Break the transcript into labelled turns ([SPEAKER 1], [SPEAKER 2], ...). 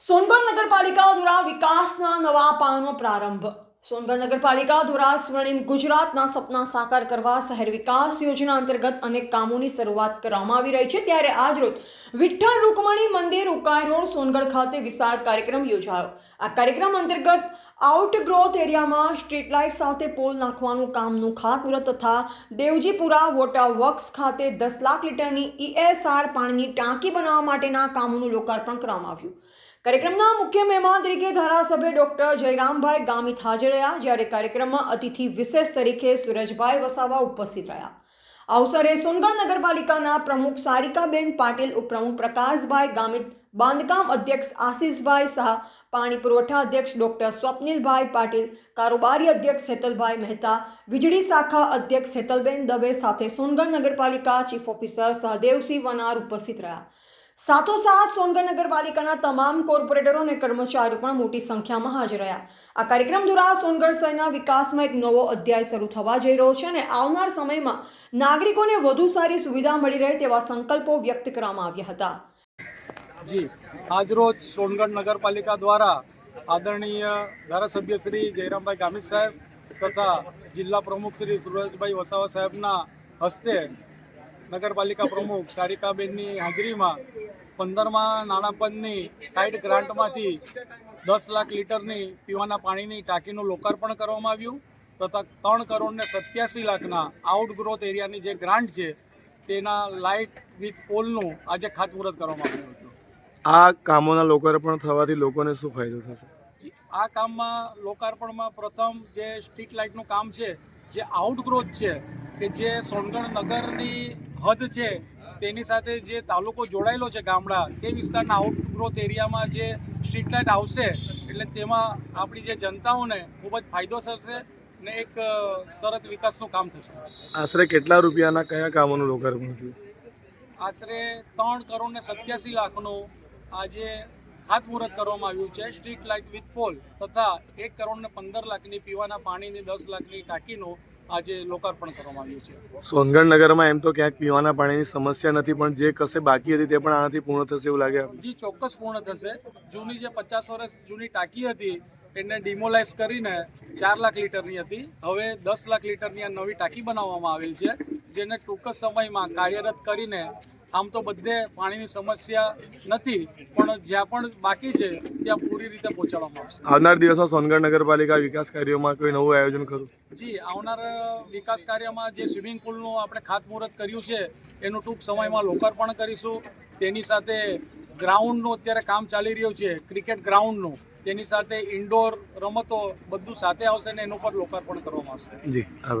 [SPEAKER 1] સોનગઢ નગરપાલિકા દ્વારા વિકાસના નવા પાનો પ્રારંભ. સોનગઢ નગરપાલિકા દ્વારા સ્વર્ણિમ ગુજરાતના સપના સાકાર કરવા શહેર વિકાસ યોજના અંતર્ગત અનેક કામોની શરૂઆત કરવામાં આવી રહી છે. ત્યારે આજરોજ વિઠ્ઠલ રૂકમણી મંદિર ઉકાઈ રોડ સોનગઢ ખાતે વિશાળ કાર્યક્રમ યોજાયો. આ કાર્યક્રમ અંતર્ગત આઉટગ્રોથ એરિયામાં સ્ટ્રીટ લાઇટ સાથે પોલ નાખવાનું કામનું ખાતમુહૂર્ત તથા દેવજીપુરા વોટર વર્ક્સ ખાતે દસ લાખ લીટરની ઈએસઆર પાણીની ટાંકી બનાવવા માટેના કામોનું લોકાર્પણ કરવામાં આવ્યું. કાર્યક્રમના મુખ્ય મહેમાન તરીકે ધારાસભ્ય ડોક્ટર જયરામભાઈ ગામિત હાજર રહ્યા, જ્યારે કાર્યક્રમમાં અતિથિ વિશેષ તરીકે સુરજભાઈ વસાવા ઉપસ્થિત રહ્યા. અવસરે સોનગઢ નગરપાલિકાના પ્રમુખ સારિકાબેન પાટીલ, ઉપપ્રમુખ પ્રકાશભાઈ ગામિત, બાંધકામ અધ્યક્ષ આશીષભાઈ શાહ, પાણી પુરવઠા અધ્યક્ષ ડોક્ટર સ્વપ્નિલભાઈ પાટીલ, કારોબારી અધ્યક્ષ હેતલભાઈ મહેતા, વીજળી શાખા અધ્યક્ષ હેતલબેન દવે સાથે સોનગઢ નગરપાલિકા ચીફ ઓફિસર સહદેવસિંહ વનાર ઉપસ્થિત રહ્યા. સાથોસાથ સોનગઢ નગરપાલિકાના તમામ કોર્પોરેટરો અને કર્મચારીઓ પણ મોટી સંખ્યામાં હાજર રહ્યા. આ કાર્યક્રમ દ્વારા સોનગઢ શહેરના વિકાસમાં એક નવો અધ્યાય શરૂ થવા જઈ રહ્યો છે અને આવનાર સમયમાં નાગરિકોને વધુ સારી સુવિધા મળી રહે તેવા સંકલ્પો વ્યક્ત કરવામાં આવ્યા હતા.
[SPEAKER 2] જી આજરોજ સોનગઢ નગરપાલિકા દ્વારા આદરણીય ધારાસભ્ય શ્રી જયરામભાઈ ગામિત સાહેબ તથા જિલ્લા પ્રમુખ શ્રી સુરજભાઈ વસાવા સાહેબના હસ્તે નગરપાલિકા પ્રમુખ સારિકાબેનની હાજરીમાં પંદરમાં નાણાપંચની ટાઈટ ગ્રાન્ટમાંથી દસ લાખ લીટરની પીવાના પાણીની ટાંકીનું લોકાર્પણ કરવામાં આવ્યું તથા ત્રણ કરોડ ને સત્યાસી લાખના આઉટગ્રોથ એરિયાની જે ગ્રાન્ટ છે તેના લાઇટ વિથ પોલનું આજે ખાતમુહૂર્ત કરવામાં આવ્યું હતું.
[SPEAKER 3] આ કામોના લોકાર્પણ થવાથી લોકોને શું ફાયદો થશે?
[SPEAKER 2] આ કામમાં લોકાર્પણમાં પ્રથમ જે સ્ટ્રીટ લાઇટનું કામ છે જે આઉટગ્રોથ છે કે જે સોનગઢ નગરની હદ છે તેની સાથે જે તાલુકો જોડાયેલો છે ગામડા તે વિસ્તારના આઉટગ્રોથ એરિયામાં જે સ્ટ્રીટ લાઇટ આવશે એટલે તેમાં આપણી જે જનતાઓને ખૂબ જ ફાયદો થશે ને એક સરસ વિકાસનું કામ થશે.
[SPEAKER 3] આશરે કેટલા રૂપિયાના કયા કામોનું લોકાર્પણ થયું?
[SPEAKER 2] આશરે ત્રણ કરોડ ને સત્યાસી લાખનું આજે હાથમુહૂર્ત કરવામાં આવ્યું છે સ્ટ્રીટ લાઇટ વિથ પોલ તથા એક કરોડ ને પંદર લાખની પીવાના પાણીની દસ લાખની ટાંકીનું આજે લોકાર્પણ કરવામાં આવ્યું છે.
[SPEAKER 3] સોનગઢનગરમાં એમ તો ક્યાંક પીવાના પાણીની સમસ્યા નથી પણ જે કશે બાકી હતી તે પણ આનાથી પૂર્ણ થશે એવું લાગે
[SPEAKER 2] જે ચોક્કસ પૂર્ણ થશે. જૂની જે પચાસ વર્ષ જૂની ટાંકી હતી એને ડિમોલાઇઝ કરીને ચાર લાખ લીટરની હતી. હવે દસ લાખ લીટરની આ નવી ટાંકી બનાવવામાં આવેલ છે જેને ટૂંક સમયમાં કાર્યરત કરીને આમ તો બધે પાણીની સમસ્યા નથી પણ જ્યાં પણ બાકી છે ત્યાં પૂરી રીતે પહોંચાડવામાં આવશે.
[SPEAKER 3] આવનાર દિવસમાં સોનગઢ નગરપાલિકા વિકાસ કાર્યોમાં કોઈ નવું આયોજન ખરું?
[SPEAKER 2] જી આવનાર વિકાસ કાર્યમાં જે સ્વિમિંગ પુલનું આપણે ખાતમુહૂર્ત કર્યું છે એનું ટૂંક સમયમાં લોકાર્પણ કરીશું. તેની સાથે ગ્રાઉન્ડનું અત્યારે કામ ચાલી રહ્યું છે ક્રિકેટ ગ્રાઉન્ડનું. તેની સાથે ઇન્ડોર રમતો બધું સાથે આવશે ને એનું પર લોકાર્પણ કરવામાં આવશે.
[SPEAKER 3] G
[SPEAKER 2] U